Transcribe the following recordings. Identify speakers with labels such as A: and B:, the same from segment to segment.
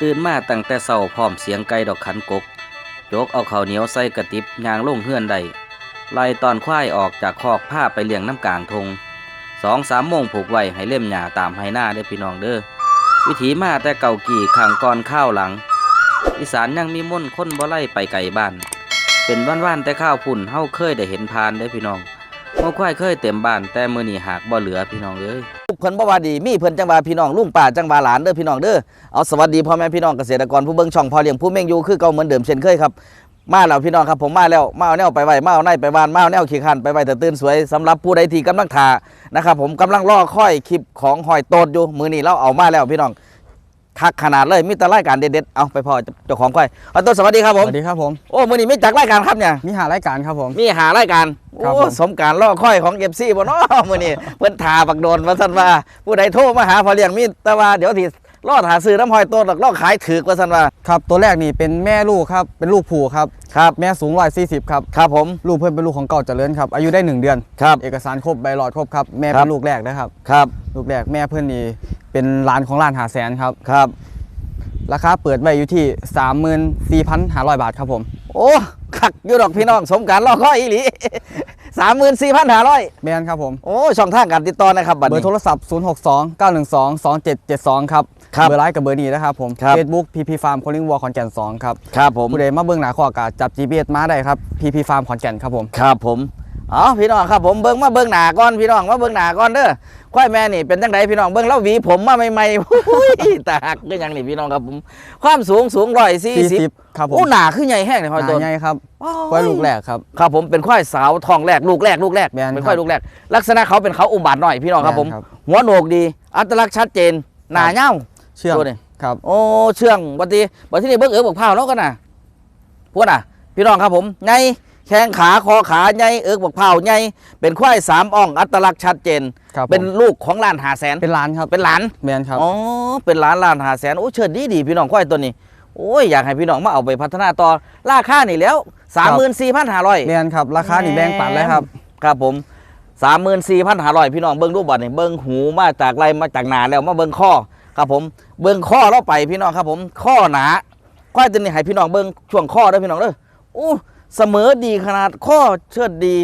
A: ตื่นมาตั้งแต่เช้าพร้อมเสียงไก่ดอกขันกกยกเอาข้าวเหนียวใส่กระติบยางลงเฮือนได้ไล่ตอนควายออกจากคอกผ้าไปเลี้ยงน้ำกลางทงสองสามโมงผูกไว้ให้เล่มหญ้าตามให้หน้าได้พี่น้องเด้อวิถีมาแต่เก่ากี่ขังก่อนข้าวหลัง อีสานยังมีม่นต์คนบ่ไล่ไปไกลบ้าน เป็นว่านๆแต่ข้าวพุ่นเฮาเคยได้เห็นพานได้พี่น้องเมื่อควายเคยเต็มบ้านแต่มื้อนี้หากบ่เหลือพี่น้องเอ้ย เพิ่นบ่ว่าดีมีเพิ่นจังว่าพี่น้องลุงป่าจังว่าหลานเด้อพี่น้องเด้อเอาสวัสดีพ่อแม่พี่น้องเกษตรกรผู้เบิ่งช่องพ่อเลี้ยงผู้เม่งอยู่คือเก่าเหมือนเดิมเช่นเคยครับมาแล้วพี่น้องครับผมมาแล้วมาเอาแนวไปไว้มาเอาในไปวานมาเอาแนวขี่ขันไปไว้แต่ตื่นสวยสำหรับผู้ใดที่กำลังทานะครับผมกำลังรอค่อยคลิปของหอยโตดอยู่มือนี้เราเอามาแล้วพี่น้อง คักขนาดเลยมีแต่รายการเด็ดๆเอาไปพอเจ้าของค่อยหอยโตดสวัสดีครับผม
B: สวัสดีครับผม
A: โอ้มือนี้มีจักรายการครับเนี่ย
B: มีหารายการครับผม
A: มีหารายการ
B: ครับ
A: โอ้
B: ผม
A: สมการล่อค่อยของเอฟซีบ่เนาะมื้อนี้เพิ่นทาบักโดนว่าซั่นว่าผู้ใดโทรมาหาพอเลี้ยงมีแต่ว่าเดี๋ยวสิ รอดหาซื้อน้ำหอยโตดอกล่อขายถือกว่าซั่นว่า
B: ครับตัวแรกนี่เป็นแม่ลูกครับเป็นลูกผูครับ
A: ครับ
B: แม่สูงร้อยสี่สิบครับ
A: ครับผม
B: ลูกเพื่อนเป็นลูกของเก่าเจริญครับอายุได้หนึ่งเดือน
A: ครับ
B: เอกสารครบใบหลอดครบครับแม่
A: ครั
B: เป็
A: บ
B: นลูกแรกนะครับ
A: ครับ
B: ลูกแรกแม่เพื่อนนี่เป็นร้านของร้านหาแสนครับ
A: ครับ
B: ราคาเปิดไว้อยู่ที่สามหมื่นสี่พันห้าร้อยบาทครับผม
A: โอ้ คักอยู่ดอกพี่น้อง สมการล่อค่อยอีหลี34,500
B: แมนครับผม
A: โอ้ช่องทางการติดต่อนะครับบัด
B: เบอ
A: นี้
B: ร์โทรศัพท์ 0 6 2 9 1 2 2 7 7 2ครับ
A: ครับ
B: เบอร์ไลน์กับเบอร์นี้นะครับผม
A: ครับ
B: เฟซบุ๊กพีพีฟาร์มโคลิงวอลขอนแก่น2ครับ
A: ครับผม
B: ผู้ใดมาเบื้องหน้าข้ออากาศจับ GPS มาได้ครับพีพีฟาร์มขอนแก่นครับผม
A: ครับผม อ๋อพี่น้องครับผมเบิ่งมาเบิ่งหน้าก่อนพี่น้องมาเบิ่งหน้าก่อนเด้อควายแม่นี่เป็นจังไดพี่น้องเบิ่งแล้วหวีผมมาใหม่ๆหุ้ยตาหักก็ยังนี่พี่น้องครับผมความสูงสูงร้อยสี่สิบ
B: 40ครับผม
A: โอ้หนาขึ้นใหญ่แห้งเลย
B: ห
A: พอ
B: นา
A: ตัว
B: ใหญ่ครับ
A: โอ้ย
B: ควายลูกแรกครับ
A: ครับผมเป็นควายสาวทองแรกลูกแรกลูกแรก
B: แม่น
A: เป็นควาย
B: ครับ
A: ลูกแรก ลักษณะเขาเป็นเขาอุบาทหน่อยพี่น้องครับผม
B: แม่นครับ
A: หัวโหนกดี อัตลักษณ์ชัดเจนหนาเง่า
B: เชื่อม
A: ตัวนี้
B: ครับ
A: โอ้เชื่องบัดทีบัดที่นี่เบิ้งเอ๋อเบิกเผาแล้วกันนะพวกน่ะ พี่น้องครับผมไง แข้งขาคอขาไงเอ๋อเบิกเผาไงเป็นควายสามอ่องอัตลักษณ์ชัดเจน
B: ครับ
A: เป็น
B: ผม
A: ลูกของล้านหาแสน
B: เป็นร้านครับ
A: เป็นหลาน
B: แมนครับ
A: อ๋อ เป็นล้านล้านหาแสนโอ้เชิดดีดีพี่น้องควายตัวนี้ โอ้ยอยากให้พี่น้องมาเอาไปพัฒนาต่อราคานี่แล้วสามหมื่นสี่พันห้าร้อย
B: แมนครับ ราคานี่แบ่งปันเลยครับ
A: ครับผมสามหมื่นสี่พันห้าร้อยพี่น้องเบิ้งรูปบัตรนี่เบิ้งหูมาจากไรมาจากหนาแล้วมาเบิ้งข้อครับผมเบิ้งข้อเราไปพี่น้องครับผมข้อหนาควายตัวนี้ให้พี่น้องเบิ้งช่วงข้อเด้อพี่น้องเด้อโอ้ เสมอดีขนาดข้อเชิดดี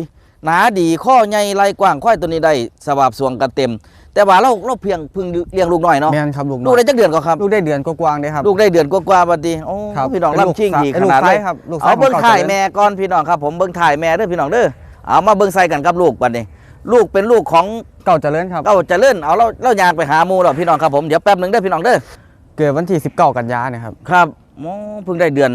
A: หนาดีข้อใหญ่ไหลกว้างควายตัวนี้ได้สวาบสวงกันเต็ม แต่ว่าเราเราเพียงเพึ่งเลี้ยงลูกน้อยเนาะ
B: แมนครับลูก
A: ลูกได้จักเดือนก็ครับ
B: ลูกได้เดือนกว้างๆเลยครับ
A: ลูกได้เดือนกว่าๆบัดนี้โอ้
B: ครับ
A: พี่น้อง
B: เป็นลูก
A: ลำชิงดี
B: เป็
A: ข
B: นลูก
A: นาดเลย
B: ซ้ายครับลูกซ้าย
A: เอาเบิ้ง
B: ของ
A: ถ่าย
B: เก่าเจริญ
A: แม่ก่อนพี่น้องครับผมเบิ้งถ่ายแม่เด้อพี่น้องเด้อเอามาเบิ้งใส่กันกับลูกบัดนี้ ลูกเป็นลูกของ
B: เก่าเจริญครับ
A: เก้าเจริญเอาเราเรายางไปหาหมูแล้วพี่น้องครับผมเดี๋ยวแป๊บหนึงเด้อพี่น้องเด้อ
B: เกิดวันที่19กันยาเนี่ยครับ
A: ครับโอ้เพิ่งได้เดือน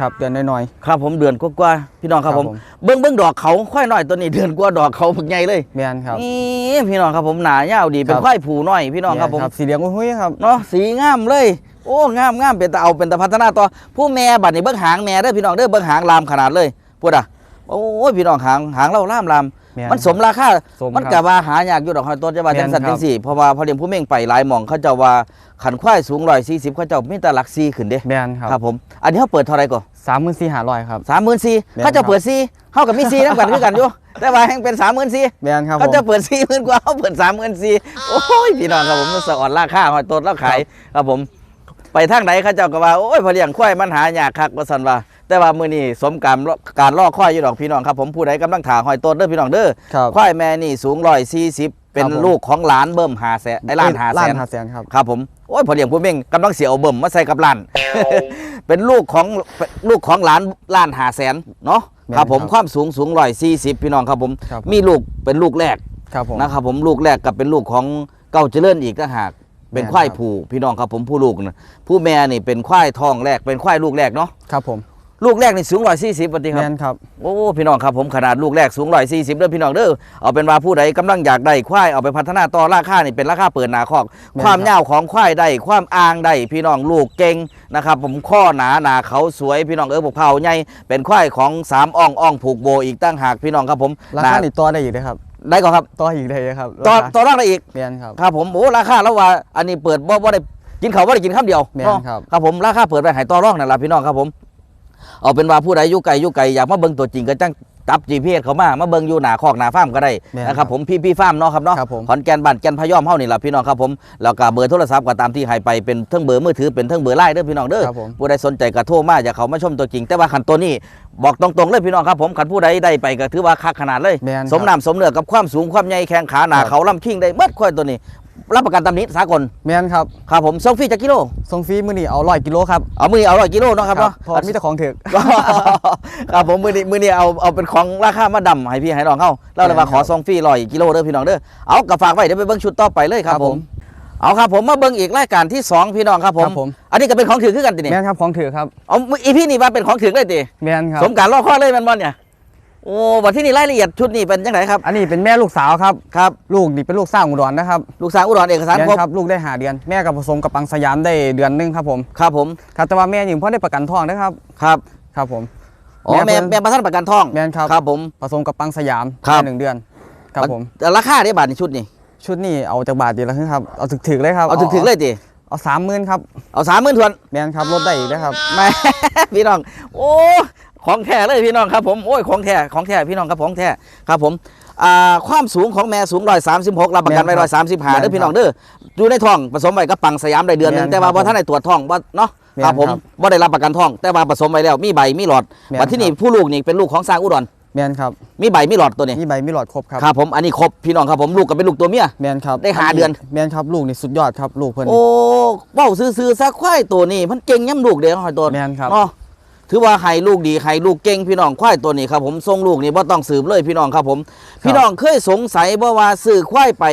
B: ครับเดือนน้อย
A: ครับผมเดือนกว่าๆพี่น้องครับ
B: ครับ
A: ผม
B: ผม
A: เบิ้งเบิ้งดอกเขาค่อยน้อยตัวนี้เดือนกว่าดอกเขาพึกใหญ่เลย
B: ๆแมนครับ
A: นี่พี่น้องครับผมหนายาวดีเป็น
B: ครับ
A: ควายผูน้อยพี่น้องครับผม
B: แสีเหลืองอุ้ยๆครับ
A: เนาะสีงามเลย โอ้งามงามเป็นตาเอาเป็นตาพัฒนาต่อผู้แม่บัดนี้เบิ้งหางแม่เด้อพี่น้องเด้อเบิ้งหางลามขนาดเลยพูดอะโอ้ยพี่น้องหางหางเราล่ามลาม
B: แม่น
A: มันสมราคา
B: สม
A: มัน
B: ค
A: กะ
B: รับ
A: ว่าหายากอยู่ดอกหอยต้นจะว่า
B: แม่
A: จั
B: น
A: งสัน
B: ครับ
A: จังสี่เพราะว่าพอเลี้ยงผู้เม่งไปหลายหม่องเขาเจะว่าขันควายสูงร้อยสี่สิบเขาเจ้ามีแต่หลักซีขึ้นเด้
B: แมนครับ
A: ครับผม อันนี้เขาเปิดเท่าไหรก่อน
B: สามหมื่นสี่ห้าร้อยครับ
A: สามหมื่นสี่
B: แม่น
A: เขาเจะเปิดซีเขากับมีซีน้ำกันคือกันอยู่แต่ว่าแห่งเป็นสามหมื่นสี่
B: แมนครับผ
A: เขา
B: ม
A: จะเปิดสี่หมื่นกว่าเขาเปิดสามหมื่นสี่โอ้ยพี่น้องครับผมมันสะอ่อนราคาหอยต้นแล้วขายครับผม ไปทางไหนเขาเจ้าก็ว่าโอ้ยพอเลี้ยงควายมันหายากคักว่าสันว่า แต่ว่ามื้อนี้สมการการล่อควายอยู่ดอกพี่น้องครับผมผู้ใดกำลังถาหอยต้นเด้อพี่น้องเด้อ
B: ครับ
A: ควายแม่นี่สูงร้อยสี่สิบเป็น
B: ครับผม
A: ลูกของหลานเบิ่มหาแสนไอ้ล้านหาแส
B: ล้าน
A: น
B: หาแสนครับ
A: ครับผมโอ้ยพอเลี้ยงผู้เม่งกำลังเสียเอาเบิ่มมาใส่กับหล้าน เป็นลูกของลูกของหลานล้านหาแสนเนาะ
B: แม่น
A: ครับผม
B: ครับ
A: ความสูงสูงร้อยสี่สิบพี่น้องครับผม
B: ครับผม
A: มีลูกเป็นลูกแรก
B: ครับผม
A: นะครับผมลูกแรกกับเป็นลูกของเก้าเจริญอีกต่างหากเป็น
B: แม่น
A: ควาย
B: ครับ
A: ผูพี่น้องครับผมผู้ลูกนะผู้แม่นี่เป็นควายทองแรกเป็นควายลูกแรกเนาะ
B: ครับผม
A: ลูกแรกนี่สูงร้อยสี่สิบปฏิค
B: แม
A: รับ
B: นครับ
A: โอ้พี่น้องครับผมขนาดลูกแรกสูงร้อยสี่สิบเด้อพี่น้องเด้อเอาเป็นว่าผู้ใดกำลังอยากได้ควายเอาไปพัฒนาต่อราคานี่เป็นราคาเปิดหนาคอก ความยาวของควายได้ความอ่างได้พี่น้องลูกเก่งนะครับผมข้อหนาหนาเขาสวยพี่น้องเออพวกเผาใหญ่เป็นควายของสามอ่องอ่องผูกโบอีกตั้งหากพี่น้องครับผม
B: รา
A: ห
B: คา
A: นา
B: นี่ต่อได้อีกเลยครับ
A: ได้ก่อนครับ
B: ต่ออีกเลยครับ
A: ต่อ
B: ราคา
A: ต่อรองได้อีก
B: แมนครับ
A: ครับผมโอ้ราคาแล้วว่าอันนี้เปิดบ่บ่ได้กินเขาวบ่ได้กินคำเดียว
B: แม่น
A: เนาะ
B: ครับ
A: ครับผมราคาเปิดไปใหายต่อรองนั่นล่ะพี่น้องครับผม เอาเป็นว่าผู้ใดอยู่ไกลอยู่ไกลอยากมาเบิ่งตัวจริงก็จังตับ GPS เขามามาเบิ่งอยู่หน้าคอกหน้าฟาร์มก็ได้
B: แม่น
A: นะครับผมพี่พี่ฟาร์มเนาะครับเนาะ
B: ครับผม
A: ขอนแก่นบ้านแก่นพะยอมเฮานี่ล่ะพี่น้องครับผมแล้วก็เบอร์โทรศัพท์ก็ตามที่ให้ไปเป็นเทั้งเบอร์มือถือเป็นเทั้งเบอร์ไลน์เด้อพี่น้องเด้อ
B: ครับผม
A: ผู้ใดสนใจก็โทรมาอยากเขามาชมตัวจริง แต่ว่าขันตัวนี้บอกตรงๆเลยพี่น้องครับผมขันผู้ใดได้ไปก็ถือว่าคักขนาดเลย
B: แม่นครับ
A: สมน้ำสมเนื้อกับความสูงความใหญ่แข้งขาหนา
B: ครับ
A: เขาลำคิงได้เบิดค่อยตัวนี้ รับประกันตำหนิสากล
B: แม่นครับ
A: ครับผมส่งฟรีจากกิโล
B: ส่งฟรีมื้อนี้เอาร้อยกิโลครับ
A: เอามือนี้เอาร้อยกิโลเนาะครับเนาะ
B: เพราะมีแต่ของถึก
A: ครับผมมือนี้มือนี้เอาเอาเป็นของราคามาดำให้พี่ให้น้องเข้าเราเลยว่าขอส่งฟรีร้อยกิโลเด้อพี่น้องเด้อเอากระฝากไว้เดี๋ยวไปเบิ้งชุดต่อไปเลยครับ
B: ครับ
A: ผ
B: ผมม
A: เอาครับผมมาเบิ้งอีกรายการที่สองพี่น้องครับผม
B: ครับผม
A: อันนี้ก็เป็นของถือคือกันติเนี่ย
B: แม่นครับของถือครับ
A: เอาอีพี่นี่ว่าเป็นของถือเลยติ
B: แม่นครับ
A: สมการล่อข้อเลยแมันบอลเนี่ย โอ้วันที่นี่รายละเอียดชุดนี้เป็นยังไงครับ
B: อันนี้เป็นแม่ลูกสาวครับ
A: ครับ
B: ลูกนี่เป็นลูกสร้างอุดรนะครับ
A: ลูกสาวอุดรเอกสาร
B: แม่น
A: ครบ
B: ครับลูกได้หาเดือนแม่กับผสมกับปังสยามได้เดือนหนึงครับผม
A: ครับผม
B: ครับแต่ว่าแม่ยังพ่อได้ประกันท้องนะครับ
A: ครับ
B: ครับผม
A: อ๋อแม่
B: แม่เพิ่น
A: แม่ประทันประกันทอง
B: แม่นครับ
A: ครับผม
B: ผสมกับปังสยาม
A: ครับ
B: ได้หนึ่งเดือนครับผม
A: แต่ราคาได้บาทในชุดนี้
B: ชุดนี้เอาจากบาทเดียวแล้วครับเอาถึกๆเลยครับ
A: เอาถึงๆเลยติ
B: เอาสามหมื่นครับ
A: เอาสามหมื่นทวน
B: แม่นครับลดได้อีกนะครับ
A: แม่พี่น้อง โอ้ ของแท้เลยพี่น้องครับผมโอ้ยของแท้ของแท้พี่น้องครับของแท้ครับผมอ่าความสูงของแม่สูงร้อยสามสิบหกรับประกันไว้ร้อยสามสิบห้า
B: แม่นครับ
A: เด้อพี่น้องเด้ออยู่ในท้องผสมไว้กับปังสยามได้เดือนหนึง
B: แม่น
A: แต่ว่า
B: ครับ
A: บ่ท่านได้ตรวจท้องบ่เนาะ
B: แม่น
A: ครับผม
B: ครับ
A: บ่ได้รับประกันท้อง แต่ว่าผสมไว้แล้วมีใบมีหลอด
B: แม่น
A: วันที่นี่
B: ครับ
A: ผู้ลูกนี่เป็นลูกของสร้างอุดร
B: แม่นครับ
A: มีใบมีหลอดตัวนี้
B: มีใบมีหลอดครบครับ
A: ครับผมอันนี้ครบพี่น้องครับผมลูกก็เป็นลูกตัวเมีย
B: แม่นครับ
A: ได้หาเดือน
B: แม่นครับลูกนี่สุดยอดครับลูกเพิ่น
A: โอ้เว้าซื่อๆซะควายตัวนี้มันเก่งย่ำลูกเด้อหอยตัว
B: แม่นครับ
A: เนาะ ถือว่าให้ลูกดีให้ลูกเก่งพี่น้องควายตัวนี้ครับผมทรงลูกนี่บ่ต้องสืบเลยพี่น้องครับผม พี่น้องเคยสงสัยบ่ว่าซื้อควายไป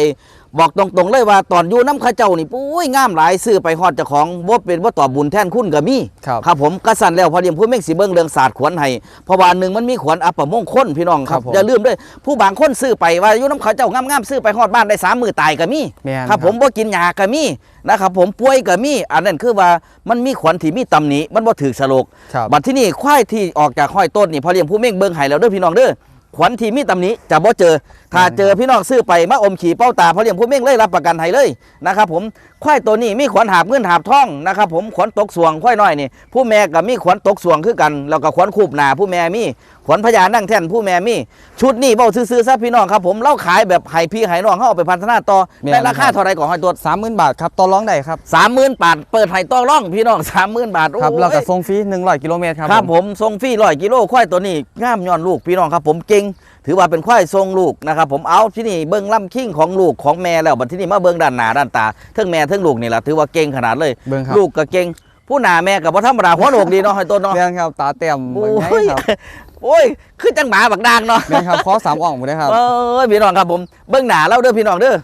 A: บอกตรงๆเลยว่าตอนอยู่น้ำเข้าเจ้านี่ปุ้ยงามหลายซื้อไปฮอดเจ้าของบ่เป็นบ่ตอบบุญแทนคุณก็มี
B: ครับ
A: ครับผมกระสันแล้วพอเดียมผู้เม่งสิเบิ่งเรื่องศาสตร์ขวัญให้เพราะว่าอันหนึงมันมีขวัญอัปมงคลพี่น้องค
B: ครั
A: รับบ
B: ผม
A: อย่าลืมด้วยผู้บางคนซื้อไปว่าอยู่น้ำเขาเจ้างามๆซื้อไปฮอดบ้านได้สามมือตายก็มี
B: แม่น
A: ครับผมบ่กินยาก็มีนะครับผมป่วยก็มีอันนั้นคือว่ามันมีขวัญที่มีตำหนิมันบ่ถือสโลก
B: ครับ
A: บัดที่นี่ควายที่ออกจากห้อยต้นนี่พอเลี้ยงผู้เม่งเบิ่งให้แล้วเด้อพี่น้องเด้อขวัญที่มีตำหนิจะบ่เจอถ้าเจอพี่น้องซื้อไปมาอมขี่เป้าตาพอเลี้ยงผู้เม่งเลยรับประกันให้เลยนะครับผมควายตัวนี้มีขวัญหาบเงินหาบทองนะครับผมขวัญตกสวงควายน้อยนี่ผู้แม่ก็มีขวัญตกสวงคือกันแล้วก็ขวัญคูบหน้าผู้แม่มีขวัญพญานั่งแท่นผู้แม่มีชุดนี้เบ้าซื้อๆซะพี่น้องครับผมเล่าขายแบบให้พี่ให้น้องเฮาเอาไปพัฒนาต่อ
B: แม่น
A: ในราคา
B: ครับ
A: เท่าไรก่อนห้อยตัว
B: สามหมื่นบาทครับต่อรองได้ครับ
A: สามหมื่นบาทเปิดให้ต่อร่องพี่น้องสามหมื่นบาท
B: ครับ
A: โอ้ย
B: แล้วก็ส่งฟรีหนึ่งร้อยกิโลเมตรครับ
A: ครับผมทรงฟรีร้อยกิโลควายตัวนี้งามย้อนลูกพี่น้องครับผมเก่ง ถือว่าเป็นควายทรงลูกนะครับผมเอาที่นี่เบิ้งล่ำคิงของลูกของแม่แล้วบัดที่นี่มาเบิ้งด้านหน้าด้านตาเทั้งแม่เทั้งลูกนี่แหละถือว่าเก่งขนาดเลย
B: เบิ่งครับ
A: ลูกก็เก่งผู้หน้าแม่กับพ่ธรรมดาหัวโหนกดีเนาะให้ต้นเนาะ
B: แม่นครับตาเต็ม
A: โอ้
B: เบิ่งไง
A: ย
B: ครับ
A: โอ้ยคือจังหมาบักดางเนาะ
B: แม่นครับขอสามอ่องหมดเลยครับ
A: เอ้ยพี่น้องครับผมเบิ้งหน้าเล่าเด้อพี่น้องเด้อ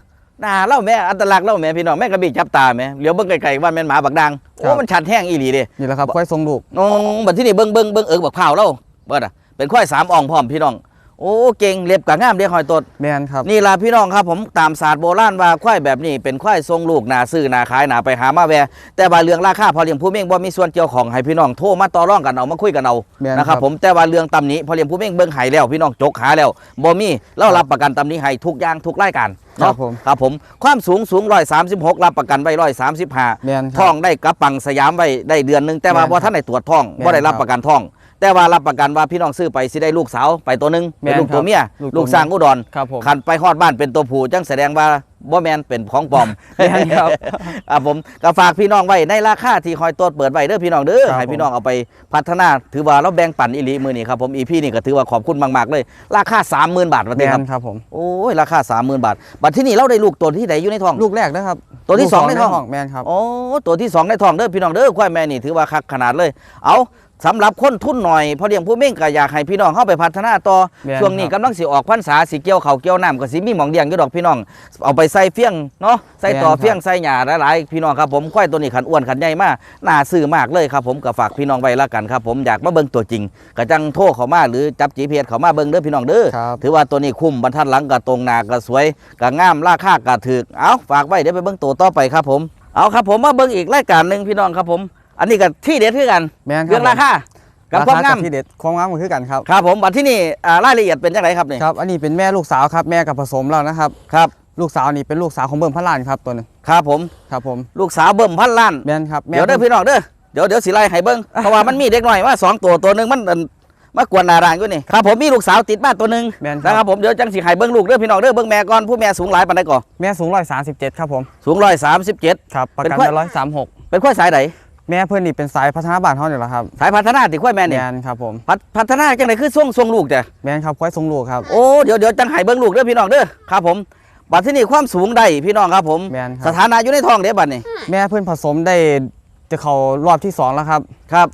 A: หน้าเล่าแม่อัตลักษณ์เล่าแม่พี่น้องแม่กระบี่จับตาแม่เหลียวเบิ้งไกลๆว่าแม่นหมาบักดาง
B: ครั
A: โอ้
B: บ
A: มันชัดแห้งอีหลีเด้
B: นี่แหละครับควายทรงลูก
A: น้องบัดที่นี่เบิ้งเบิ้งเบิ้งเอิกบักเผาวแล้วเบิดอะเป็นควายสามอ่องพร้อมพี่น้อง โอ้เก่งเล็บกะงามเด้หอยตด
B: แม่นครับ
A: นี่ล่ะพี่น้องครับผมตามศาสตร์โบราณว่าควายแบบนี้เป็นควายทรงลูกหนาซื้อหนาขายหนาไปหามาแวแต่ว่าเรื่องราคาพอเลี้ยงผู้เม่งบ่มีส่วนเกี่ยวของให้พี่น้องโทรมาต่อรองกันเอามาคุยกันเอา
B: แม่น
A: นะครับผมแต่ว่าเรื่องตำหนี้พอเลี้ยงผู้เม่งเบิ่งให้แล้วพี่น้องจกหาแล้วบ่มีเรารับประกันตำหนี้ให้ทุกอย่างทุกรายการ
B: ครั
A: เนาะ
B: บผม
A: ครับผมความสูงสูง136รับประกันไว้135
B: แม่นค
A: ท่
B: รั
A: อบงได้กระปังสยามไว้ได้เดือนหนึงแต่ว่า
B: แม่น
A: บ่ท่านได้ตรวจท่อง
B: แม่น
A: บ่ได้รับ
B: ครับ
A: ประกันท่อง แต่ว่ารับประกันว่าพี่น้องซื้อไปสิได้ลูกสาวไปตัวหนึง
B: แม่
A: เป็น
B: น
A: ลูกตัวเมีย
B: ครับลูกตัว
A: ลูกสร้างอุดร
B: ครับผม
A: คันไปฮอดบ้านเป็นตัวผู้จังแสดงว่าบ่แมนเป็นของปลอม
B: แม่นครับ
A: อะผมก็ฝากพี่น้องไว้ในราคาที่คอยตรวจเปิดไว้เด้อพี่น้องเด้อ
B: ครับ
A: ให้พี่น้องเอาไปพัฒนาถือว่าเราแบ่งปันอีหลีมือนี่ครับผมอีพี่นี่ก็ถือว่าขอบคุณมากๆเลย ราคา30,000บาทว่าเต้
B: แม่
A: ครับ
B: นครับผม
A: โอ้ยราคา30,000บาทบัดที่นี่เราได้ลูกตัวที่ไหนอยู่ในท้อง
B: ลูกแรกนะครับ
A: ตัวที่
B: ลูก
A: สองในท้อง
B: แม่นครับ
A: โอ้ตัวที่สองในท้องเด้อพี่น้องเด้อควายแม่นี่ถือว่าคักขนาดเลย เอา สำหรับคนทุนหน่อยพอเลี้ยงผู้เม่งก็อยากให้พี่น้องเข้าไปพัฒนาต่อ
B: แม่น
A: ช่วงนี้
B: ครับ
A: กำลังสิออกพรรษาสิเกี่ยวเขาวเกี่ยวน้ำก็สิมีหมองเดียงอยู่ดอกพี่น้อง เอาไปใส่เฟี้ยงเนาะใส่ต่อ
B: แม่นครับ
A: เฟี้ยงใส่หญ้าหลายๆพี่น้องครับผมควายตัวนี้ขันอ้วนขันใหญ่มากน่าซื้อมากเลยครับผมก็ฝากพี่น้องไว้ละกันครับผมอยากมาเบิ่งตัวจริงก็จังโทรเข้ามาหรือจับจีพีเเขามาเบิ่งเด้อพี่น้องเด้อ
B: ครับ
A: ถือว่าตัวนี้คุ้มบรรทัดหลังก็ตรงหน้าก็สวยก็งามราคาก็ถูกเอาฝากไว้เดี๋ยวไปเบิ่งตัวต่อไปครับผม เอาครับผมมาเบิ่งอีกรายการหนึ่งพี่น้องครับผม อันนี้ก็ที่เด็ดคือกัน
B: แม่นครับ
A: เรื่องราคากับความงาม
B: ที่เด็ดความงามก็คือกันครับ
A: ครับผมบัดที่นี่อ่ารายละเอียดเป็นจังไงครับนี่
B: ครับ อันนี้เป็นแม่ลูกสาวครับ แม่กับผสมแล้วนะครับ
A: ครับ
B: ลูกสาวนี่เป็นลูกสาวของเบิ่มพระลานครับตัวหนึง
A: ครับผม
B: ครับผม
A: ลูกสาวเบิ่มพันล้าน
B: แม่นครับแม่
A: เดี๋ยวเด้อพี่น้องเด้อเดี๋ยวเดี๋ยวสิไล่ให้เบิ่งเพราะว่ามันมีเด็กน้อยว่าสองตัวตัวหนึงมันอันมากวนหนาด่างอยู่นี่ครับผมมีลูกสาวติดมาตัวหนึง
B: แม่นครับ
A: นะครับผมเดี๋ยวจังสิให้เบิ่งลูกเด้อพี่น้องเด้อเบิ่งแม่ก่อนผู้แม่สูงหลายปานใดก่อ
B: แม่สูงร้อยสามสิบเจ็ดครับผม
A: สูงร้อยสามสิบเจ็ด
B: ครับประกัน
A: เป็นควาย
B: ร้อยสามหก
A: เป็นควายสายไหน
B: แม่เพื่อนนี่เป็นสายพัฒนาบ้านเขาเนี่ยแหละครับ
A: สายพัฒนาติควายแม่
B: แม
A: นี่
B: นครับผม
A: พัฒพัฒนาจังไดคือส่วงส่วงลูกจ้ะ
B: แมนครับควายทรงลูกครับ
A: โอ้เดี๋ยวเดี๋ยวจังให้เบิ่งลูกเด้อพี่น้องเด้อครับผมบัดที่นี่ความสูงได้พี่น้องครับผม
B: แม่นครับ
A: สถานะอยู่ในท้องเด้บัดนี้
B: แม่เพื่อนผสมได้จะเขารอบที่สองแล้วครับ
A: ครับ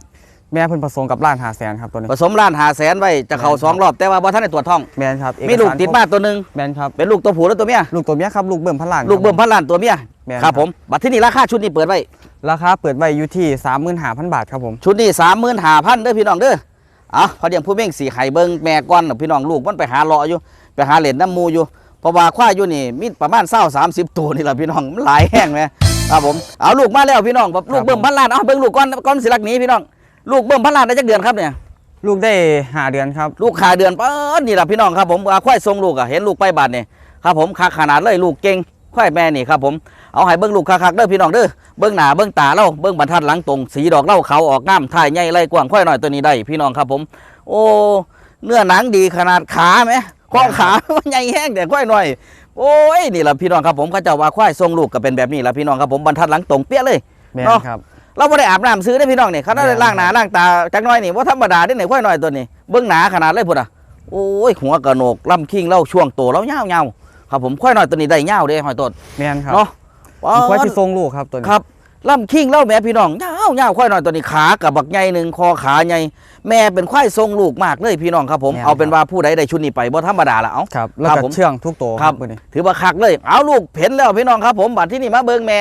B: แม่เพื่อนผสมกับล้านหาแสนครับตัวนี้
A: ผสมล้านหาแสนไว้จะเข้าสองรอบ แต่ว่าบ่ทันได้ตรวจท้อง
B: แมนครับเอ
A: มีลูก
B: สร
A: ติดมาตัวหนึง
B: แมนครับ
A: เป็นลูกตัวผู้แล้วตัวเมีย
B: ลูกตัวเมียครับ ลูกเบิ่มพันล้าน
A: ลูกเบิ่มพันล้านตัวเมีย
B: แม่น
A: ครับผม บัดที่นี่ราคาชุดนี้เปิดไว้
B: ราคาเปิดไว้อยู่ที่สามหมื่นห้าพันบาทครับผม
A: ชุดนี้สามหมื่นห้าพันเด้อพี่น้องเด้อเอาพอเดียงผู้เม่งสีไข่เบิ้งแม่ก้อนน่ะพี่น้องลูกมันไปหาเลาะอยู่ ไปหาเหรียญน้ำมูอยู่ เพราะว่าควายอยู่นี่มีประมาณเศร้าสามสิบตัวนี่แหละพี่น้องมันหลายแห้งไหมครับผม เอาลูกมาแล้วพี่น้องแบบลูกเบิ่มพันล้าน เอาเบิ่งลูกก้อนก้อนสิลักหนี้พี่น้อง ลูกเบิ่มพันล้านได้จักเดือนครับเนี่ย
B: ลูกได้หาเดือนครับ
A: ลูกขาเดือนเปิ้นนี่แหละพี่น้องครับผมว่าควายทรงลูกอะเห็นลูกไปบาดนี่ครับผมคักขนาดเลยลูกเก่งควายแม่นี่ครับผมเอาให้เบิ้งลูกคักๆเด้อพี่น้องเด้อเบิ้งหน้าเบิ้งตาเล่าเบิ้งบรรทัดหลังตรงสีดอกเล่าเขาออกน้ำถ่ายใหญ่ไรกว้างควายหน่อยตัวนี้ได้พี่น้องครับผม โอ้เนื้อหนังดีขนาดขาไหมข้อขามันใหญ่แห้งแต่ควายหน่อยโอ้ยนี่แหละพี่น้องครับผมเขาเจะว่าควายทรงลูกก็เป็นแบบนี้แหละพี่น้องครับผมบรรทัดหลังตรงเปี้ยเลย
B: แมน
A: เนาะ
B: ครับ
A: เราไม่ได้อาบน้ำซื้อได้อพี่น้องนี่เขาได้ล้างหน้าล้างตาจักหน้อยนี่ว่าธรรมดาได้ไหนค่อยหน่อยตัวนี้เบื้องหนาขนาดเลยพุ่นอะโอ้ยหัวกระโหนกลำคิงเล่าช่วงโตแล้วเงาวเงาวครับผมค่อยหน่อยตัวนี้ได้เงาวเด้หอยต้น
B: แมนครับ
A: เนาะ
B: เป็นควายที่ทรงลูกครับตัวนี้
A: ครับลำคิงเล่าแม่พี่น้องเงาวเงาวค่อยหน่อยตัวนี้ขากับบักใหญ่หนึ่งคอขาใหญ่แม่เป็นควายทรงลูกมากเลยพี่น้องครับผมเอาเป็นว่าผู้ใดได้ชุดนี้ไปบ่ธรรมดาละเอา
B: ครับแล้ว
A: ครับ
B: ก็
A: ผม
B: เชื่องทุกตัว
A: ครับ
B: ตัวนี้
A: ถือว่าคักเลยเอาลูกเห็นแล้วพี่น้องครับผมบัดที่นี่มาเบิ้งแม่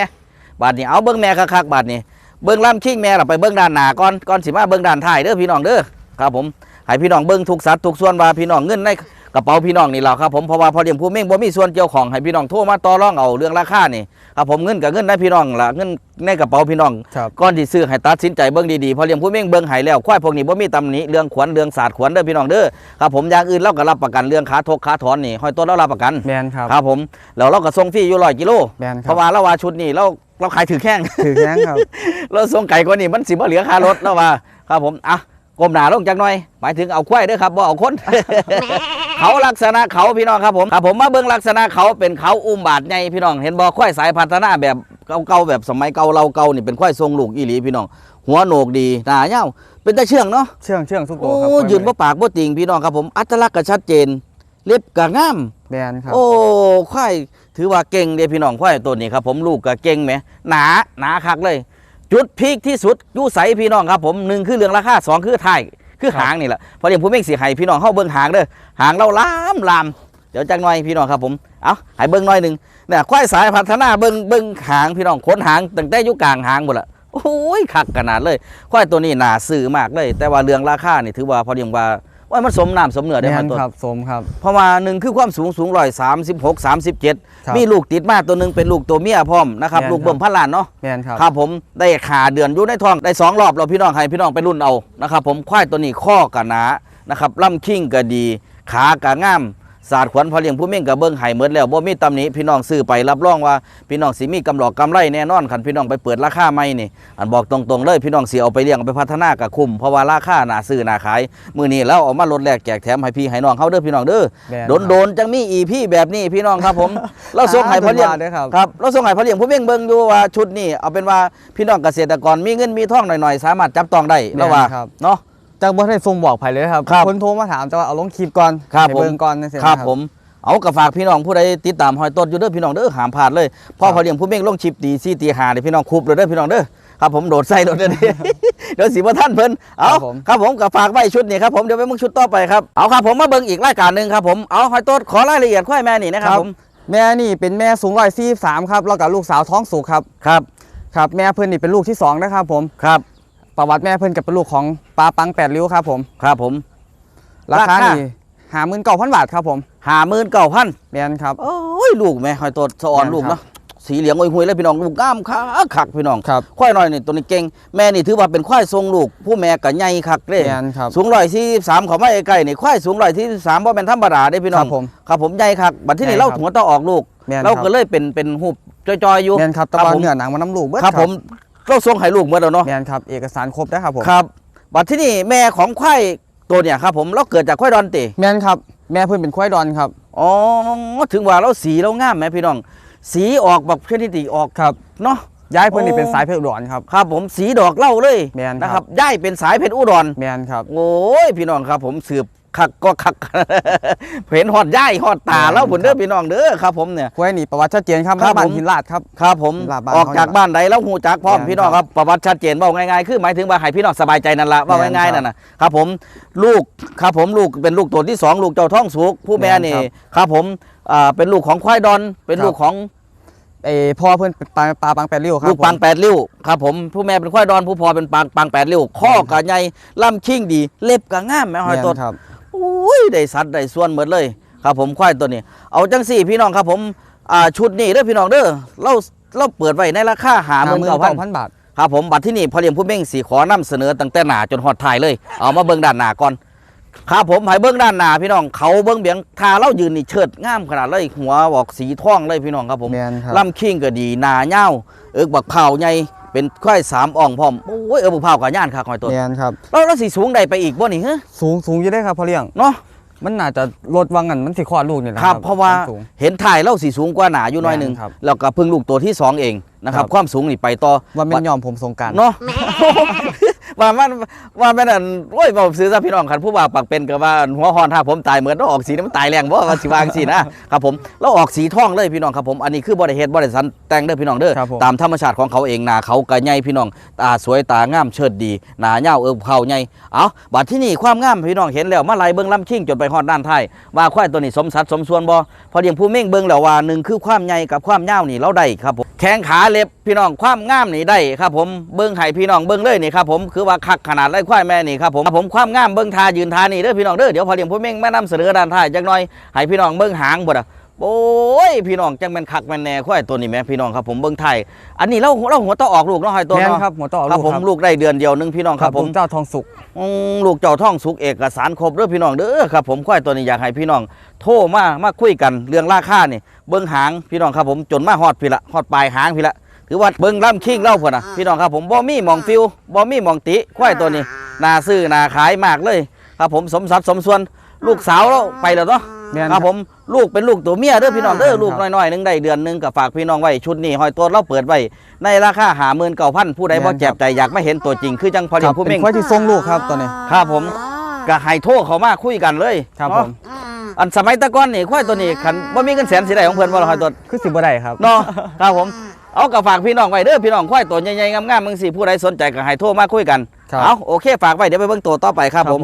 A: บัดนี้เอาเบิ้งแม่คักๆบัดนี้ เบิ้งล่ำคิงแม่เราไปเบิ้งด้านหน้าก่อนก่อนสิมาเบิ้งด้านท้ายเด้อพี่น้องเด้อครับผมให้พี่น้องเบิ้งทุกสัตว์ทุกส่วนว่าพี่น้องเงินในกระเป๋าพี่น้องนี่แหละครับผมเพราะว่าพอเลี้ยงผู้เม่งบ่มีส่วนเกี่ยวของให้พี่น้องโทรมาต่อรองเอาเรื่องราคานี่ครับผมเงินกับเงินได้พี่น้องละเงินในกระเป๋าพี่น้อง
B: ครับ
A: ก่อนที่ซื้อให้ตัดสินใจเบิ่งดีๆพอเลี้ยงผู้เม่งเบิ่งให้แล้วควายพวกนี้บ่มีตำหนิเรื่องขวัญเรื่องศาสตร์ขวัญเด้อพี่น้องเด้อครับผมอย่างอื่นเราก็รับประกันเรื่องขาทกขาถอนนี่ห้อยต้นเรารับประกัน
B: แมนครับ
A: ครับผมแล้วเราก็ส่งฟรีอยู่ร้อยกิโล
B: แมนค
A: เพ
B: รับ
A: ราะว่าเราว่าชุดนี้เรา เราขายถือแข้ง
B: ถือแข้งครับ
A: เราส่งไก่กว่านี้มันสิบ่เหลือค่ารถแล้วว่าครับผมอะก้มหน้าลงจักหน่อย หมายถึงเอาควายเด้อครับบ่เอาคนเขาลักษณะเขาพี่น้องครับผมครับผมมาเบิ่งลักษณะเขาเป็นเขาอุ้มบาดใหญ่พี่น้อง เห็นบ่ควายสายพัฒนาแบบเก่าๆแบบสมัยเก่าเราเก่านี่เป็นควายทรงลูกอีหลีพี่น้อง หัวโหนกดีหน้าเหี่ยวเป็นตาเชื่องเนาะ
B: เชื่องเชื่องทุกตัว
A: โอ้
B: ครับ
A: ยืนบ่ปากบ่ติงพี่น้องครับผมอัตลักษณ์ก็ชัดเจนเล็บก็งาม
B: แมนครับ
A: โอ้ควาย ถือว่าเก่งเด้พี่น้องควายตัวนี้ครับผมลูกก็เก่งไหมหนาหนาคักเลย จุดพีคที่สุดยู่ใสพี่น้องครับผมหนึ่งคือเรื่องราคาสองคือท้ายคือหางนี่แหละพอเดี๋ยวผมเม่งสีให้พี่น้องเข้าเบิ้งหางเด้อหางเราลามลามเดี๋ยวจังหน่อยพี่น้องครับผมเอาให้เบิ้งหน่อยหนึ่งเนี่ยควายสายพัฒนาเบิ้งเบิ้งหางพี่น้องขนหางตั้งแต่ยุกลางหางหมดละโอ้ยคักขนาดเลยควายตัวนี้หนาซื่อมากเลย แต่ว่าเรื่องราคานี่ถือว่าพอเดียงว่า ว่ามันสมน้ำสมเนื้อ
B: แม
A: ได้ครับ
B: น
A: ตัว
B: ครับสมครับ
A: เพราะว่าหนึ่งคือความสูงสูงร้อยสามสิบหกสามสิบเจ็ด
B: ครับ
A: มีลูกติดมาตัวหนึ่งเป็นลูกตัวเมียพร้อมนะครับ
B: แม่น
A: ลูกเบิ่ม
B: ครับ
A: พันล้านเนาะ
B: แมนครับ
A: ครับผมได้ขาเดือนอยู่ในท้องได้สองรอบเราพี่น้องให้พี่น้องไปรุ่นเอานะครับผมควายตัวนี้ข้อกะหนานะครับล่ำคิงก็ดี ขากะง่าม ศาสตร์ขวัญพอเลี้ยงผู้เม่งกับเบิ้งไห้เมดแล้วบ่มีตำหนิพี่น้องซื้อไปรับรองว่าพี่น้องสิมีกำหลอกกำไรแน่นอนคันพี่น้องไปเปิดราคาไม่นี่อันบอกตรงๆเลยพี่น้องสิเอาไปเลี้ยงเอาไปพัฒนากับคุ้มเพราะว่าราคาน่าซื้อน่าขายมื้อนี้แล้วเอามาลดแลกแจกแถมให้พี่ให้น้องเฮาเด้อพี่น้องเด้อ
B: แม่น
A: โดนโดนๆจังมีอีพี่แบบนี้พี่น้องครับผม เราส่งให้พ่อเลี้ยง
B: อ่าเพิ่นว่าเด้อครับ
A: ครับเราส่งให้พ่อเลี้ยงผู้เบ่งเบิ่งอยู่ว่าชุดนี้เอาเป็นว่าพี่น้องเกษตรกรมีเงินมีทองหน่อยๆ สามารถจับต้องได้แล้วว่า
B: แม่นครับ
A: เนาะ
B: จังบ่ได้ทรงบอกไผเลยครับ
A: ครับ
B: คนโทรมาถามแต่ว่าเอาลงคลิปก่อน
A: ครับ
B: ให้
A: ผม
B: เบิ่งก่อนจังซี่
A: ครับ
B: นะ
A: ผม เอากระฝากพี่น้องผู้ใดติดตามหอยต้นอยู่เด้อพี่น้องเด้อหามพลาดเลยพ่อพ่อเลี้ยงผู้เบ่งลงชิปตีซี่ตีหาเด้อพี่น้องคุบเลยเด้อพี่น้องเด้อครับผมโดดใส่โดดเด้อ เดี๋ยวสิบ่ท่านเพิ่นเอา
B: ครับผม
A: ครับผมกระฝากไว้ชุดนี้ครับผมเดี๋ยวไปมึงชุดต่อไปครับเอาครับผมมาเบิ่งอีกรายการหนึงครับผมเอาหอยต้นขอรายละเอียดค่อยแม่นี่นะครับผม
B: แม่นี่เป็นแม่สูง143ครับแล้วก็ลูกสาวท้องสุกครับ
A: ครับ
B: ครับ แม่เพิ่นนี่เป็นลูกที่สองนะครับผม
A: ครับ
B: ประวัติแม่เพิ่นกับเป็นลูกของปลาปังแปดริ้วครับผม
A: ครับผม
B: ราคา
A: ราคา
B: นี่หาหมื่นเก้าพันบาทครับผม
A: หาหมื่นเก้าพัน
B: แม่นครับ
A: โอ้ยลูกแม่หอยตัวสะอ่อน
B: แม่น
A: ลูก
B: ครับ
A: เนาะสีเหลืองอวยหุยเลยพี่น้องลูกงามคักคักพี่น้อง
B: ครับ
A: ควายน้อยนี่ตัวนี้เก่งแม่นี่ถือว่าเป็นควายทรงลูก ผู้แม่ก็ใหญ่คักเด้
B: แม่นครับ
A: สูงร้อยที่สามเขาไม่ใกล้นี่ควายสูงร้อยที่สามเพราะเป็นธรรมดาได้พี่น้อง
B: ครับผม
A: ครับผมใหญ่คักบัดที่นี่
B: ใหญ่
A: เรา
B: ครับ
A: หัวต้องออกลูก
B: แม่น
A: เรา
B: ค
A: ก็
B: รับ
A: เลยเป็นเป็นหูบจอยๆอยู่
B: แม่นครับแตะ
A: ครับ
B: วัน
A: ผม
B: เนื้อหนังมันน้ำลูกเบิด
A: ครับผม เราส่งให้ลูกเมื่อแล้วเนาะ
B: แม่นครับเอกสารครบได้ครับผม
A: ครับบัดที่นี่แม่ของควายตัวเนี่ยครับผมเราเกิดจากควายดอนติ
B: แม่นครับแม่เพิ่นเป็นควายดอนครับ
A: อ๋อถึงว่าเราสีเรางามไหมพี่น้อง สีออกแบบชนิดที่ออก
B: ครับ
A: เนาะ
B: ย้ายเพิ่นนี่
A: โอ้
B: เป็นสายเพชรอุดรครับ
A: ครับผมสีดอกเหล่าเลย
B: แม่นครับ
A: นะครับย่ายเป็นสายเพชรอุดร
B: แม่นครับ
A: โอ้ยพี่น้องครับผมสืบ คักก็คัก เห็นหอดย่ายหอดตาแล้วผลเด้อพี่น้องเด้อครับผมเนี่ย
B: ควายนี่ประวัติชัดเจนครับ
A: ครับ
B: บ้าน
A: ผม
B: หินลาดครับ
A: ครับผม
B: ลาบ้าน
A: ออกจาก
B: เขาเนี่ย
A: บ้านใดแล้วหูจักพร้อม
B: แม่น
A: พี่น้องครับประวัติชัดเจนบอกง่ายๆคือหมายถึงว่าให้พี่น้องสบายใจนั่นละว่า
B: แม่น
A: ง่ายๆ
B: ครับ
A: นั่นนะครับผมลูกครับผมลูกเป็นลูกตัวที่สองลูกเจ้าท้องสุกผู้แม่
B: แม่น
A: นี่
B: ครับ
A: ครับผมอ่าเป็นลูกของควายดอนเป็น
B: ครับ
A: ลูกของ
B: เออพ่อเพิ่นเป็นปลาปลาปังแปดริ้วครับ
A: ลูกปัง
B: ผม
A: แปดริ้วครับผมผู้แม่เป็นควายดอนผู้พ่อเป็นปังปังแปดริ้วข้อกะใหญ่ล่ำชิงดี เล็บกะง่ามแม่หอย
B: แม่น
A: ตัว
B: ครับ
A: อุ้ยได้สัตว์ได้ส่วนหมดเลย ครับผมควายตัวนี้ เอาจังสี่พี่น้องครับผมอ่าชุดนี้เด้อพี่น้องเด้อเราเราเปิดไว้ในราคาหาหมื่นเก้าพัน
B: พันบาท
A: ครับผมบัตรที่นี่พอเลี้ยงผู้เม่งสีขอนำเสนอตั้งแต่หนาจนหอดถ่ายเลยเอามาเบิ้งด้านหน้าก่อนครับผมให้เบิ้งด้านหน้าพี่น้องเขาเบิ้งเบียงทาเล่ายืนนี่เชิดงามขนาดเลยหัวบอกสีท่องเลยพี่น้องครับผม
B: แม่นครับ
A: ลำคิงก็ดีหนาเง่าวเอิกบักเผาใหญ่ เป็นควายสามอ่องพร้อมโอ้ยเอิกบักเผากับย่านค่ะคอยตัว
B: แม่นครับ
A: แล้วเราสีสูงใดไปอีกบ่นี่ฮะ
B: สูงสูงอยู่ได้ครับพ่อเลี้ยง
A: เนาะ
B: มันน่าจะลดวังกันมันสิคลอดลูกนี่แหละ
A: ครับเพราะว่า
B: สูง
A: เห็นถ่ายเล่าสีสูงกว่าหนาอยู่หน้อยหนึ่ง
B: แม่นครับ
A: แล้วก็เพิ่งลูกตัวที่สองเองนะครับ
B: ครับ
A: ความสูงนี่ไปต่อ
B: ว่าแม่นยอมผมสงกราร
A: เนาะ ว่ามันว่าแม่นอันโอ้ยบอกซื้อซะพี่น้องคันผู้บ่าวปักเป็นกับว่าหัวหอนถ้าผมตายเหมือนต้องออกสีน้ำตายแรงบ่ว่าสิวาจังสีนะครับผมแล้วออกสีทองเลยพี่น้องครับผมอันนี้คือบริเฮ็ดบริสันแต่งเด้อพี่น้องเด้อ
B: ครับผม
A: ตามธรรมชาติของเขาเองหน้าเขากะใหญ่พี่น้องตาสวยตางามเชิดดีหน้าเหี่ยวเอิบเขาใหญ่เอาบัดที่นี่ความงามพี่น้องเห็นแล้วมาไล่เบิ่งลำชิงจนไปฮอดด้านท้ายว่าควายตัวนี้สมสัดสมส่วนบ่พอเดียงผู้เม่งเบิ่งแล้วว่าหนึ่งคือความใหญ่กับความยาวนี่เราได้ครับผมแข้งขาเล็บพี่น้องความงามนี่ได้ครับผมเบิ่งให้พี่น้องเบิ่งเลยนี่ครับผมคือว่าคักขนาดไล่ควายแม่นี่ครับผมครับผมความงามเบิ่งทายืนทานี่เด้อพี่น้องเด้อเดี๋ยวพอเดียงผู้เม่งแม่นํเสนอด้านท้ายจักหน่อยให้พี่น้องเบิ่งหางบ่ดอะโอ้ยพี่น้องจังแม่นคักแม่นแน่ควายตัวนี้แม่พี่น้องครับผมเบิ่งไทยอันนี้เราเราหัวต่อออกลูกเนาะให้ตัว
B: แม่น
A: เนาะ
B: ครับหัวต่อ
A: ครับ
B: ลูก
A: ผมลูกได้เดือนเดียวหนึงพี่น้อง
B: ค
A: ค
B: รั
A: รั
B: บบผ
A: ผมม
B: เจ้าทองสุก
A: อืมลูกเจ้าท่องสุกเอกสารครบเด้อพี่น้องเด้อครับผมควายตัวนี้อยากให้พี่น้องโทรมามาคุยกันเรื่องราคานี่เบิ้งหางพี่น้องครับผมจนมาฮอดพี่ละฮอดปลายหางพี่ละ ถือว่าเบิ้งล่ำคิงเล่าพุ่นนะพี่น้องครับผมบ่มีหมองฟิวบ่มีหมองติควายตัวนี้นาซื้อนาขายมากเลย ครับผมสมสัดสมส่วนลูกสาวเราไปแล้วเนาะ
B: แม่น
A: ครับผมลูกเป็นลูกตัวเมียเด้อพี่น้องเด้อ
B: ครับ
A: ลูกน้อยๆหนึงได้เดือนหนึงก็ฝากพี่น้องไว้ชุดนี้หอยตัวเราเปิดไว้ในราคาหาหมื่นเก้าพันผู้ใดบ่แจ็บใจอยากไม่เห็นตัวจริงคือจังพอ
B: ค
A: เดีย
B: รั
A: ว
B: บ
A: ผู้
B: เป็
A: เม่
B: น
A: ง
B: ควายที่ทรงลูกครับตัวนี้
A: ครับผมก็ให้โทรเขามาคุยกันเลย
B: ครับ
A: เนาะ
B: ผม
A: อันสมัยแตะก้อนนี่ควายตัวนี้คันบ่มีเงินแสนสิได้ของเพิ่นบ่ล่ะหอยตัว
B: คือสิบ่ได้ครับ
A: เนาะครับผม เอาก็ฝากพี่น้องไว้เด้อพี่น้องควายตัวใหญ่ๆงามๆมึงสิผู้ใดสนใจก็ให้โทรมาคุยกัน
B: ครับ
A: เอาโอเคฝากไว้เดี๋ยวไปเบิ่งตัวต่อไปครับผม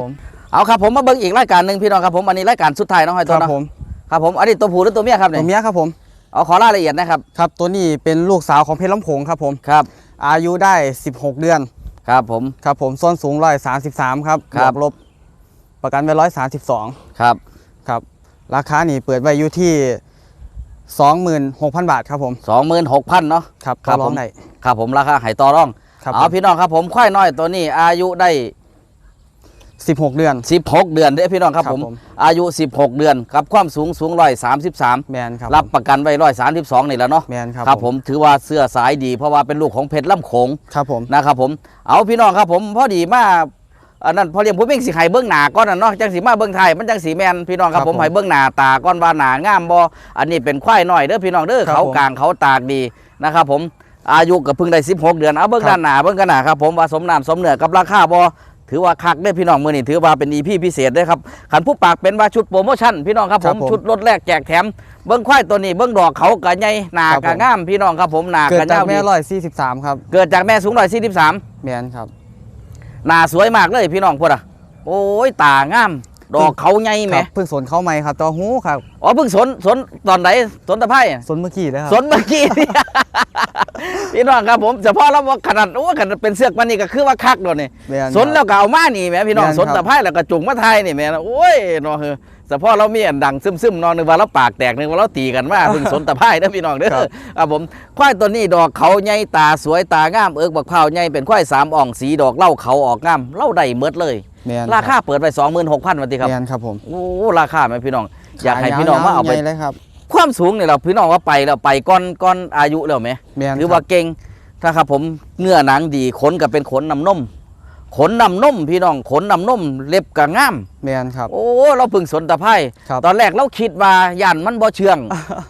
A: เอาครับผมมาเบิ่งอีกรายการหนึงพี่น้องครับผมอันนี้รายการสุดท้ายเนาะหอย
B: ค
A: ตัว
B: รับ
A: เนาะ
B: ผม
A: ครับผมอันนี้ตัวผู้หรือตัวเมียครับ
B: ตัว
A: เนี่ย
B: เมียครับผม
A: เอาขอรายละเอียดนะครับ
B: ครับตัวนี้เป็นลูกสาวของเพชรลำโขงครับผม
A: ครับ
B: อายุได้ 16 เดือน
A: ครับผม
B: ครับผมส้นสูง133ครับ
A: ครับ
B: วกลบประกันไว้132
A: ครับ
B: ครับ ราคานี่เปิดไว้อยู่ที่ 26,000 บาทครับผม
A: 26,000เนาะ
B: ครับ
A: ครับ
B: ต่อรอ
A: ผ
B: ง
A: ม
B: ได้
A: ครับผมราคาให้ต่อรอง
B: ครับ
A: เอาพี่น้องครับผมควายน้อยตัวนี้อายุได้
B: 16 เดือน
A: 16 เดือนเด้อพี่น้องครับ
B: ครับ
A: ผม
B: ผม
A: อายุ 16 เดือนกับความสูงสูงร้อยสามสิบสาม
B: แมนครับ
A: รับประกันไว้ร้อยสามสิบสองนี่แหล้วเนาะ
B: แมนครับ
A: ครับผมถือว่าเสื้อสายดีเพราะว่าเป็นลูกของเพชรล่ำโขง
B: ครับผม
A: นะครับผม เอาพี่น้องครับผมพอดีมา อันนั้นพอเรียงผู้เม่งสิให้เบื้องหน้าก้อนน่ะเนาะจังสีมาเบื้องไทายมันจังสีแมนพี่น้องครับผมให้เบื้องหน้าตาก้อนว่าหนางามบ่อันนี้เป็นควายน้อยเด้อพี่น้องเด้อเขากลางเขาตากดีนะครับผมอายุก็เพิ่งได้16 เดือนเอาเบื้องด้านหน้าเบื้องกันหน้าครับผมว่าสมน้ำสมเนื้อกับราคาบ่ถือว่าคักได้อพี่น้องมือนี่ถือว่าเป็นอีพีพิเศษเด้อครับขันผู้ปากเป็นว่าชุดโปรโมชั่นพี่น้องครับผมชุดลดแรกแจกแถมเบื้องควายตัวนี้เบื้องดอกเขากะใหญ่หนากะงามพี่น้องครับผมหนา
B: เกิด
A: กะ
B: จาก
A: ยาว
B: แม่
A: ดี
B: ร้อยสี่สิบสามครับ
A: เกิดจากแม่สูงร้อยสี่สิบสาม
B: แมนครับ
A: หน้าสวยมากเลยพี่น้องพวดอะโอ้ยตางามดอกเขาใหญ่แหม
B: ครับเพิ่งสนเข้าไหมครับจอหูครับ
A: อ๋อเพิ่งสนสนตอนไหนสนตะไคร้อะ
B: สนเมื่อกี้เลยครับ
A: สนเมื่อกี้นี่ พี่น้องครับผมเฉพาะแล้วว่าขนาดโอ้ขนาดเป็นเสือกมันนี่ก็คือว่าคักโดนนี่
B: แมน
A: สนแล้วก็เอามานี่แหมพี่น้อง
B: แม่น
A: สนตะไคร้แล้วก็จุงมาไทยนี่แหมโอ้ยเนาะเฮ้อเฉพาะเรามีอันดังซึมๆเนอนนึกว่าเราปากแตกนึกว่าเราตีกันว่าเพิ่งสนตะไคร้เด้อพี่น้องเด้อ
B: ครับ
A: ครับผมควายตัวนี้ดอกเขาใหญ่ตาสวยตางามเอิกบักเผาใหญ่เป็นควายสามอ่องสีดอกเหล่าเขาออกงามเหล่าได้เมดเลย
B: แมน
A: ราคาเปิดไปสองหมื่นหกพันวันทีครับ
B: แมนครับผม
A: โอ้ราคาไหมพี่น้อง อยากให้พี่น้องมาเอาไป
B: ขยวๆใหญ่เลยครับ
A: ความสูงเนี่ยเราพี่น้องว่าไปแล้วไปก้อนก้อนอายุแล้วไหม
B: แมน
A: หรือว่าเก่งถ้าครับผมเนื้อหนังดีขนกับเป็นขนน้ำนมขนนำนมพี่น้องขนนำนมเล็บกะงาม
B: แมนครับ
A: โอ้เราเพึ่งสนตะไคร้
B: ครับ
A: ตอนแรกเราคิดว่าย่านมันบ่เชื่อง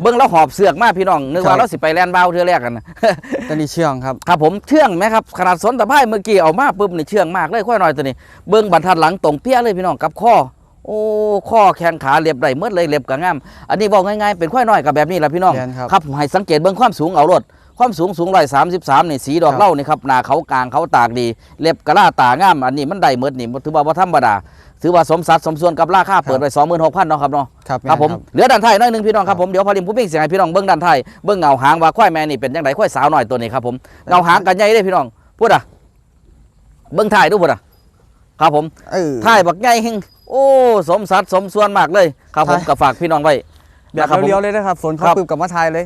A: เบิ่งเราหอบเสือกมาพี่น้องนึก
B: ครั
A: ว่า
B: บ
A: เราสิไปแลนด์บาวเทื่อแรกกัน
B: ตอนนี้เชื่องครับ
A: ครับผมเชื่องไหมครับขนาดสนตะไคร้เมื่อกี้เอามาปุ๊บนี่เชื่องมากเลยค่อยหน่อยตัวนี้เบิ่งบรรทัดหลังตรงเปี้ยเลยพี่น้องกับข้อ โอ้ข้อแข้งขาเรียบได้เมื่อเลยเรียบกะงาม อันนี้บอกง่ายๆเป็นค่อยน้อยกับแบบนี้แหละพี่น้อง
B: แม่นครับ
A: ครับให้สังเกตเบิ่งความสูงเอารถความสูงสูงร้อยสามสิบสามนี่สีดอก
B: ครับ
A: เหล่านี่ครับหน้าเขากลางเขาตากดี เล็บกะล่าตางาม อันนี้มันได้เมิดนี่ถือว่าบ่ธรรมดาถือว่าสมสัดสมส่วนกับราคาเปิดไว้สองหมื่นหกพันเนาะครับเนาะ
B: ครับ
A: ครับผม
B: แน
A: เหลือด้านท้ายหน้อยหนึงพี่น้องครับผมเดี๋ยวพอลิมผู้ปิ้งเสียงให้พี่น้องเบิ้งด้านท้ายเบิ้งเงาหางว่าควายแม่นี่เป็นยังไงควายสาวหน่อยตัวนี้ครับผมเงาหางกันใหญ่เลยพี่น้องพูดอะเบิ้งท้ายดูพูดอะครับผม
B: เออ
A: ท้ายบักใหญ่เฮงโอ้สมสัดสมส่วนมากเลย ครับผม
B: ท้าย
A: ก็ฝากพี่น้องไว้
B: แบบ
A: นะครับผม
B: เรียวๆเลยนะครับ ฝน
A: ครั
B: เขา
A: บ
B: ปึบกับมาทายเลย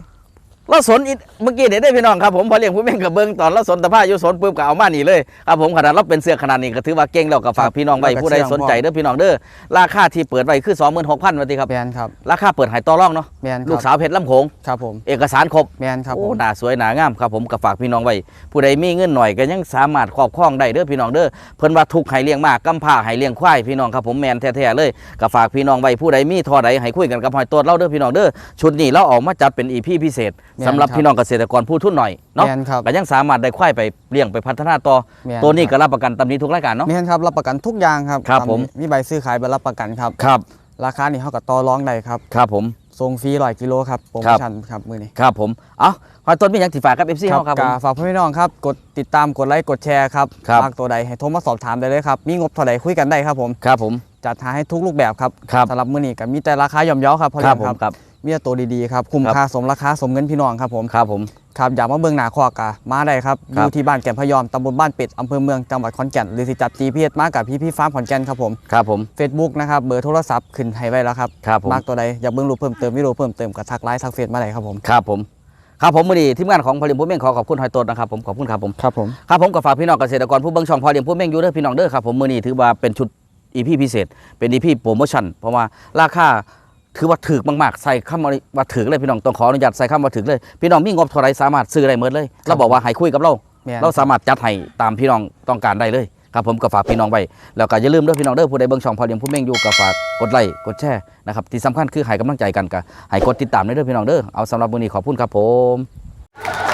A: เราสนอีเมื่อกี้เด็ได้พี่น้องครับผมพอเลี้ยงผู้เม่งกับเบิ้งตอนเราสนตะผ้าอยู่สนปุ๊บก็เอามานี่เลยครับผมขนาดเราเป็นเสื้อขนาดนี้ก็ถือว่าเก่งแล้วก็ฝากพี่น้องไว้
B: แล้วก็
A: ผู้ใด
B: เชื่อง
A: สนใจเด้อพี่น้องเด้อราคาที่เปิดไว้คือ 26,000บาทครับ
B: แมนครับ
A: ราคาเปิดใหายต่อรองเนาะ
B: แมนค
A: ลู
B: รั
A: ก
B: บ
A: สาวเพชรลำโขง
B: ครับผม
A: เอกสารครบ
B: แมนครับผ
A: โอ้
B: ม
A: หน้าสวยหน้างามครับผมก็ฝากพี่น้องไว้ผู้ใดมีเงินหน่อยก็ยังสามารถครอบครองได้เด้อพี่น้องเด้อเพิ่นว่าทุกข์ให้เลี้ยงมากกำพร้าให้เลี้ยงควายพี่น้องครับผมแมนแท้ๆเลยก็ฝากพี่น้องไว้ผู้ใดมีทอใดให้คุยกันกับหอยตัวเราเด้อพี่น้องเด้อชุดนี้เราออกมาจัดเป็นอีพีพิเศษ
B: แม่น
A: สำหรับ
B: ครับ
A: พี่น้องเกษตรกรผู้ทุนหน่อยเนาะ
B: แมนครับ
A: ก็ยังสามารถได้ควายไปเลี้ยงไปพัฒนาต่อ
B: แม่น
A: ตัวนี้
B: ค
A: ก็
B: รับ
A: รับประกันตำนี้ทุกรายการเนาะ
B: แมนครับรับประกันทุกอย่างครับ
A: ครับ
B: ตา
A: ผม
B: นี้มีใบซื้อขายใบรับประกันครับ
A: ครับ
B: ราคานี่เขากับต่อร้องได้ครับ
A: ครับผม
B: ส่งฟรีร้อยกิโลครับโปรโม
A: ครับ
B: ชั่นครับมือนี้
A: ครับผมเอ้าหอยต้นมีหยังสิฝากกับ FC เฮาครับผม
B: กฝากพี่น้องครับกดติดตามกดไลค์กดแชร์ครับ
A: ครับ
B: มากตัวใดให้โทรมาสอบถามได้เลยครับมีงบเท่าใดคุยกันได้ครับผม
A: ครับผม
B: จัดหาให้ทุกรูปแบบครับ
A: ครับ
B: สำหรับมือนี้ก็มีแต่ราคาย่อมเยาครับพอ
A: ค
B: เลี้
A: รั
B: ย
A: บ
B: ง
A: ผม
B: ครับ
A: ครับ
B: มีแต่ตัวดีๆครับคุ้ม
A: ครับ
B: ค่าสมราคาสมเงินพี่น้องครับผม
A: ครับผม
B: ครับอยากมาเบิ่งหนาคอกะมาได้ครับอ
A: ครับ
B: ยู่ที่บ้านแก่นพะยอมตำบลบ้านเป็ดอำเภอเมืองจังหวัดขอนแก่นหรือสิจับ GPS มากับพี่พี่ๆฟาร์มขอนแก่นครับผม
A: ครับผม
B: Facebook นะครับเบอร์โทรศัพท์ขึ้นให้ไว้แล้วครับ
A: ครับผม
B: มากตัวใดอยากเบิ่งรูปเพิ่มเติมวิดีโอเพิ่มเติมก็ทักไลน์ทักเฟซมาได้ครับผม
A: ครับผมครับผมมือดีทีมงานของพอเลี้ยงผู้เม่งขอขอบคุณหอยต้นนะครับผมขอบคุณครับผม
B: ครับผม
A: ครับผมก็ฝากพี่น้องเกษตรกรผู้เบิ่งช่องพอเลี้ยงผู้เม่งอยู่เด้อพี่น้องเด้อครับผมมือนี้ถือว่าเป็นชุดอีพีพิเศษเป็นอีพีโปรโมชั่นเพราะว่าราคา ถือว่าถือมากๆใส่คำว่าถือเลยพี่น้องต้องขออนุญาตใส่คำว่าถือเลยพี่น้องมีงบเท่าไรสามารถซื้อได้หมดเลยเราบอกว่าให้คุยกับเรา
B: แม่น
A: เราสามารถจัดให้ตามพี่น้องต้องการได้เลยครับผมก็ฝากพี่น้องไว้แล้วก็อย่าลืมเด้อพี่น้องเด้อผู้ใดเบิ่งช่องพอเลี้ยงผู้เม่งอยู่ก็ฝากกดไลค์กดแชร์นะครับที่สำคัญคือให้กำลังใจกันก็ให้กดติดตามด้วยเด้อพี่น้องเด้อเอาสำหรับมื้อนี้ขอบคุณครับผม